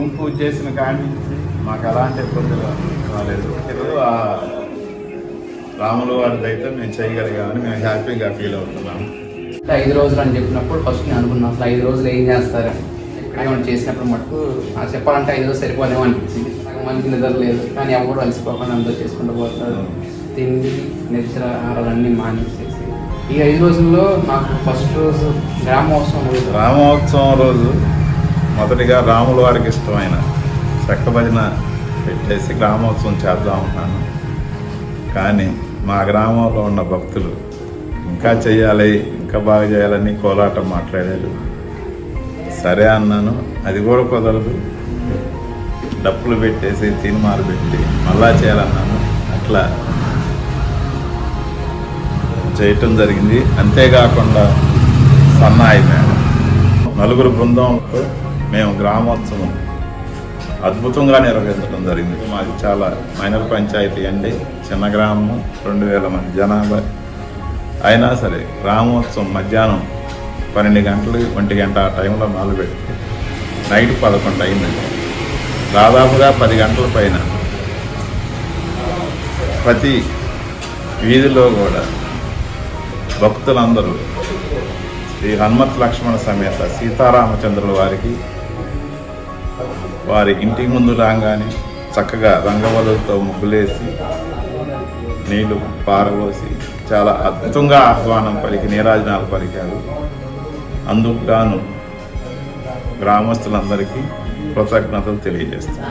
భూమి పూజ చేసిన కాడి నుంచి మాకు ఎలాంటి ఇబ్బందులు రాలేదు. ఏదో ఆ రాముల వారిది అయితే మేము చేయగలిగామని మేము హ్యాపీగా ఫీల్ అవుతున్నాము. ఐదు రోజులు అని చెప్పినప్పుడు ఫస్ట్ నేను అనుకున్నాను అసలు ఐదు రోజులు ఏం చేస్తారు? కానీ మనం చేసినప్పుడు మటుకు ఆ చెప్పాలంటే ఐదు రోజులు సరిపోలేమో అనిపించింది. మందికి నిద్ర లేదు కానీ ఎవరు అలసిపోకుండా అందరూ చేసుకుంటూ పోతారు. తిండి నిద్ర ఆహారాలన్నీ మానేసేసి. ఈ ఐదు రోజుల్లో నాకు ఫస్ట్ రోజు గ్రామోత్సవం రోజు. రామోత్సవం రోజు మొదటిగా రాముల వారికి ఇష్టమైన చెక్క భజన పెట్టేసి గ్రామోత్సవం చేద్దాం అంటాను కానీ మా గ్రామంలో ఉన్న భక్తులు ఇంకా చేయాలి ఇంకా బాగా చేయాలని కోలాటం మాట్లాడారు. సరే అన్నాను అది కూడా కుదరదు. డప్పులు పెట్టేసి తీర్మాలు పెట్టి మళ్ళా చేయాలన్నాను. అట్లా చేయటం జరిగింది. అంతేకాకుండా సన్నాయి మేడం. నలుగురు బృందంతో మేము గ్రామోత్సవం అద్భుతంగా నిర్వహించడం జరిగింది. మాది చాలా మైనర్ పంచాయతీ అండి. చిన్న గ్రామం రెండు వేల మంది జనాభా. అయినా సరే గ్రామోత్సవం మధ్యాహ్నం పన్నెండు గంటలు ఒంటి గంట ఆ టైంలో మొదలుపెట్టి నైట్ పదకొండు అయిందండి. దాదాపుగా పది గంటల పైన ప్రతి వీధిలో కూడా భక్తులందరూ శ్రీ హనుమత్ లక్ష్మణ సమేత సీతారామచంద్రుల వారికి వారి ఇంటి ముందు రాగానే చక్కగా రంగవల్లులతో ముగ్గులేసి నీళ్ళు పారబోసి చాలా అద్భుతంగా ఆహ్వానం పలికి నీరాజనాలు పలికారు. అందుకు గాను గ్రామస్తులందరికీ కృతజ్ఞతలు తెలియజేస్తాను.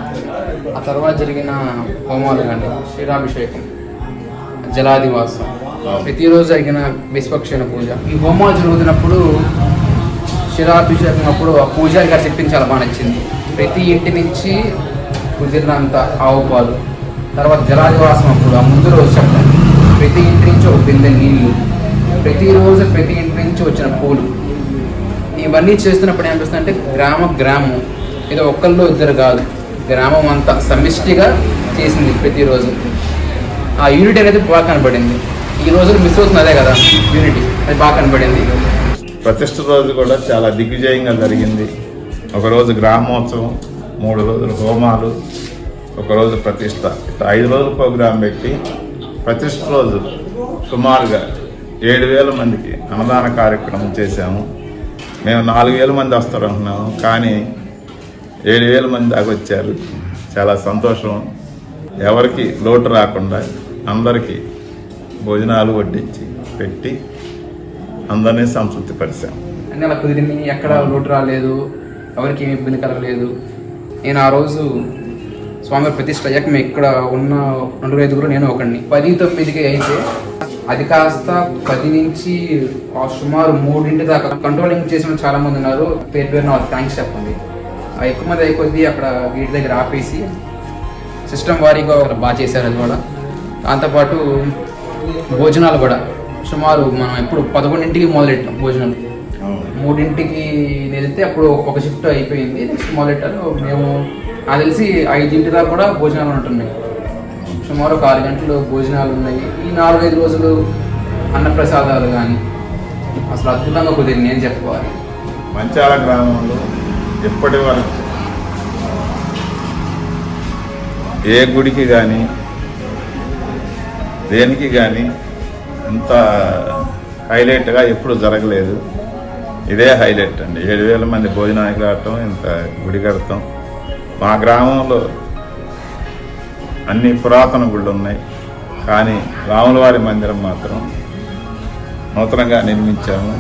ఆ తర్వాత జరిగిన హోమాలు కానీ క్షీరాభిషేకం జలాదివాసం ప్రతిరోజు జరిగిన విశ్వక్షణ పూజ. ఈ హోమాలు జరుగుతున్నప్పుడు క్షీరాభిషేకం అప్పుడు ఆ పూజారి గారు చెప్పింది చాలా బాగా నచ్చింది. ప్రతి ఇంటి నుంచి కుదిరినంత ఆవు పాలు తర్వాత జలాదివాసం అప్పుడు ఆ ముందు రోజు చెప్పడం. ప్రతి ఇంటి నుంచి ఒక బిందె నీళ్ళు ప్రతిరోజు ప్రతి ఇంటి నుంచి వచ్చిన పూలు. ఇవన్నీ చేస్తున్నప్పుడు ఏమనిపిస్తుంది అంటే గ్రామ గ్రామం ఇది ఒక్కళ్ళు ఇద్దరు కాదు గ్రామం అంతా సమిష్టిగా చేసింది ప్రతిరోజు ఆ యూనిటీ అనేది బాగా కనబడింది. ఈ రోజు మిస్ అవుతుంది అదే కదా యూనిటీ అది బాగా కనబడింది. ప్రతిష్ట రోజు కూడా చాలా దిగ్విజయంగా జరిగింది. ఒకరోజు గ్రామోత్సవం మూడు రోజులు హోమాలు ఒకరోజు ప్రతిష్ట. ఇట్లా ఐదు రోజులు ప్రోగ్రాం పెట్టి ప్రతిష్ట రోజు సుమారుగా ఏడు వేల మందికి అన్నదాన కార్యక్రమం చేశాము. మేము నాలుగు వేల మంది వస్తారు అనుకున్నాము కానీ ఏడు వేల మంది దాకా వచ్చారు. చాలా సంతోషం. ఎవరికి లోటు రాకుండా అందరికీ భోజనాలు వడ్డించి పెట్టి అందరినీ సంతృప్తిపరిచాము అన్నీ అలా కుదిరింది. ఎక్కడ లోటు రాలేదు. ఎవరికి ఏమి ఇబ్బంది కలగలేదు. నేను ఆ రోజు స్వామి ప్రతిష్ట అయ్యాక మేము ఇక్కడ ఉన్న నలుగురు ఐదుగురు నేను ఒకడిని. పది తొమ్మిదికి అయితే అది కాస్త పది నుంచి ఆ సుమారు మూడింటి దాకా కంట్రోలింగ్ చేసిన చాలా మంది ఉన్నారు. పేరు పేరు నాకు థ్యాంక్స్ చెప్పండి. ఆ ఎక్కువ మంది అయిపోద్ది అక్కడ వీటి దగ్గర ఆపేసి సిస్టమ్ వారీగా బాగా చేశారు అది కూడా. దాంతోపాటు భోజనాలు కూడా. సుమారు మనం ఎప్పుడు పదకొండింటికి మొదలెట్టాం భోజనాలు. మూడింటికి వెళ్తే అప్పుడు ఒక షిఫ్ట్ అయిపోయింది. నెక్స్ట్ మొదలెట్టారు మేము నాకు తెలిసి ఐదింటి దాకా కూడా భోజనాలు ఉంటున్నాయి. సుమారు ఒక ఆరు గంటలు భోజనాలు ఉన్నాయి. ఈ నాలుగైదు రోజులు అన్నప్రసాదాలు కానీ అసలు అద్భుతంగా కుదిరింది నేను చెప్పుకోవాలి. మంచాల గ్రామంలో ఎప్పటి వరకు ఏ గుడికి కానీ దేనికి కానీ ఇంత హైలైట్గా ఎప్పుడు జరగలేదు. ఇదే హైలైట్ అండి. ఏడు వేల మంది భోజనానికి రావటం ఇంత గుడి కడతాం. మా గ్రామంలో అన్ని పురాతన గుళ్ళు ఉన్నాయి. కానీ రాములవారి మందిరం మాత్రం నూతనంగా నిర్మించాము.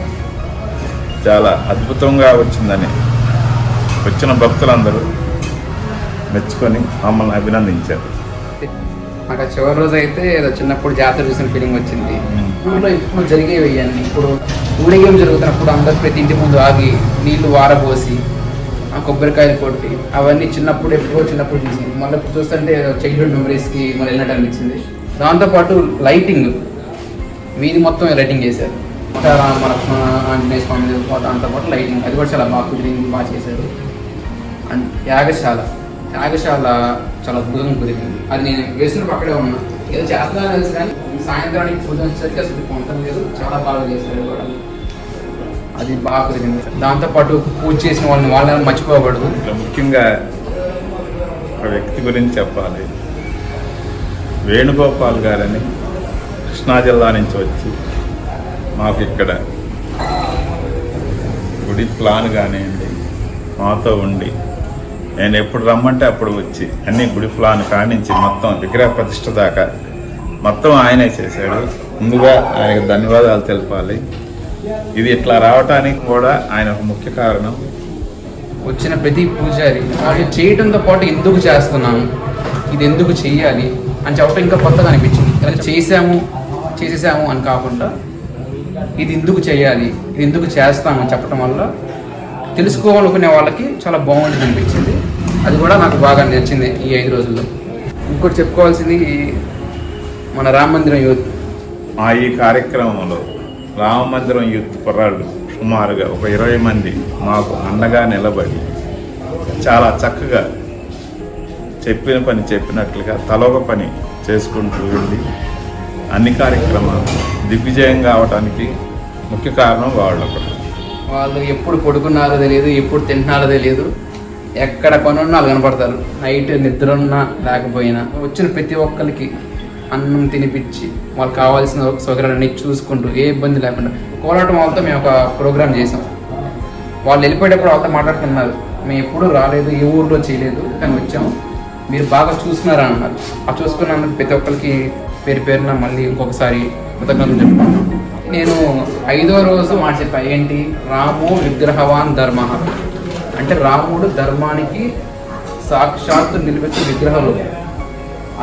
చాలా అద్భుతంగా వచ్చిందని వచ్చిన భక్తులందరూ మెచ్చుకొని మమ్మల్ని అభినందించారు. నాకు ఆ చివరి రోజు అయితే ఏదో చిన్నప్పుడు జాతర చూసిన ఫీలింగ్ వచ్చింది. ఊళ్ళో ఇప్పుడు జరిగేవి ఇవన్నీ ఇప్పుడు ఊరేగేం జరుగుతున్నప్పుడు అందరు ప్రతి ఇంటి ముందు ఆగి నీళ్ళు వారబోసి ఆ కొబ్బరికాయలు కొట్టి అవన్నీ చిన్నప్పుడు ఎప్పుడో చిన్నప్పుడు చూసింది మళ్ళీ ఇప్పుడు చూస్తుంటే చైల్డ్హుడ్ మెమరీస్కి మళ్ళీ వెళ్ళినట్టు అనిపించింది. దాంతోపాటు లైటింగ్ వీధి మొత్తం లైటింగ్ చేశారు. మన ఆంజనేయ స్వామి దాంతోపాటు లైటింగ్ అది కూడా చాలా బాగా కుదిరింది బాగా చేశారు. అండ్ యాగశాల. యాగశాల చాలా అద్భుతంగా కుదిరింది. అది నేను వేసినప్పుడు అక్కడే ఉన్నాను ఏదో చేస్తున్నాను తెలుసు కానీ సాయంత్రానికి పూజ వచ్చేసరికి అసలు పొందడం లేదు చాలా బాగా చేశారు కూడా. అది బాగా కుదిరింది దాంతోపాటు పూజ చేసిన వాళ్ళని వాళ్ళని మర్చిపోకూడదు. ఇట్లా ముఖ్యంగా ఒక వ్యక్తి గురించి చెప్పాలి. వేణుగోపాల్ గారని కృష్ణా జిల్లా నుంచి వచ్చి మాకు ఇక్కడ గుడి ప్లాన్ కానివ్వండి మాతో ఉండి నేను ఎప్పుడు రమ్మంటే అప్పుడు వచ్చి అన్ని గుడి ప్లాన్ కానించి మొత్తం విగ్రహ ప్రతిష్ఠ దాకా మొత్తం ఆయనే చేశాడు. ముందుగా ఆయనకు ధన్యవాదాలు తెలపాలి. ఇది ఇట్లా రావటానికి కూడా ఆయన ఒక ముఖ్య కారణం. వచ్చిన ప్రతి పూజారి అది చేయడంతో పాటు ఎందుకు చేస్తున్నాము? ఇది ఎందుకు చెయ్యాలి? అని చెప్పడం ఇంకా కొత్తగా అనిపించింది. ఇలా చేసాము చేసేసాము అని కాకుండా ఇది ఎందుకు చేయాలి ఇది ఎందుకు చేస్తాము అని చెప్పడం వల్ల తెలుసుకోవాలనుకునే వాళ్ళకి చాలా బాగుంటుంది అనిపించింది. అది కూడా నాకు బాగా నచ్చింది ఈ ఐదు రోజుల్లో. ఇంకోటి చెప్పుకోవాల్సింది మన రామ మందిరం యూత్. మా ఈ కార్యక్రమంలో రామ మందిరం యూత్ కుర్రాళ్ళు సుమారుగా ఒక ఇరవై మంది మాకు అండగా నిలబడి చాలా చక్కగా చెప్పిన పని చెప్పినట్లుగా తలొక పని చేసుకుంటూ వెళ్ళి అన్ని కార్యక్రమాలు దిగ్విజయం కావడానికి ముఖ్య కారణం వాళ్ళు ఒకరు వాళ్ళు ఎప్పుడు పడుకున్నారో తెలియదు ఎప్పుడు తింటున్నారో తెలియదు. ఎక్కడ కొనున్నా వాళ్ళు కనపడతారు. నైట్ నిద్ర ఉన్నా లేకపోయినా వచ్చిన ప్రతి ఒక్కరికి అన్నం తినిపించి వాళ్ళకి కావాల్సిన సౌకర్యాలన్నీ చూసుకుంటూ ఏ ఇబ్బంది లేకుండా. కోలాటం వాళ్ళతో మేము ఒక ప్రోగ్రామ్ చేసాం వాళ్ళు వెళ్ళిపోయేటప్పుడు వాళ్ళతో మాట్లాడుతున్నారు. మేము ఎప్పుడూ రాలేదు ఏ ఊర్లో చేయలేదు కానీ వచ్చాము మీరు బాగా చూసుకున్నారా అన్నారు. ఆ చూసుకున్నందుకు ప్రతి ఒక్కరికి పేరు పేరున మళ్ళీ ఇంకొకసారి కృతజ్ఞతలు చెప్పుకున్నాను నేను ఐదో రోజు మాట చెప్పా ఏంటి? రాము విగ్రహవాన్ ధర్మ. అంటే రాముడు ధర్మానికి సాక్షాత్తు నిలిపించే విగ్రహాలు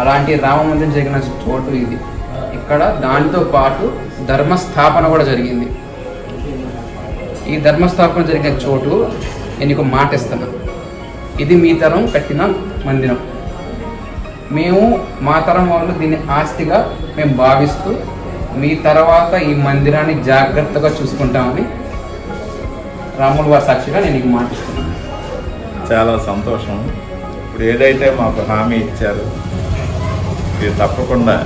అలాంటి రామ మందిరం జరిగిన చోటు ఇది. ఇక్కడ దానితో పాటు ధర్మ స్థాపన కూడా జరిగింది. ఈ ధర్మస్థాపన జరిగిన చోటు నేను ఒక మాట ఇస్తాను ఇది మీ తరం కట్టిన మందిరం. మేము మా తరం వాళ్ళు దీన్ని ఆస్తిగా మేము భావిస్తూ మీ తర్వాత ఈ మందిరాన్ని జాగ్రత్తగా చూసుకుంటామని రాముల వారి సాక్షిగా నేను నీకు మాట చాలా సంతోషం. ఇప్పుడు ఏదైతే మాకు హామీ ఇచ్చారు ఇది తప్పకుండా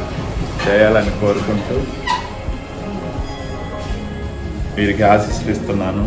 చేయాలని కోరుకుంటూ వీరికి ఆశీస్సులు ఇస్తున్నాను.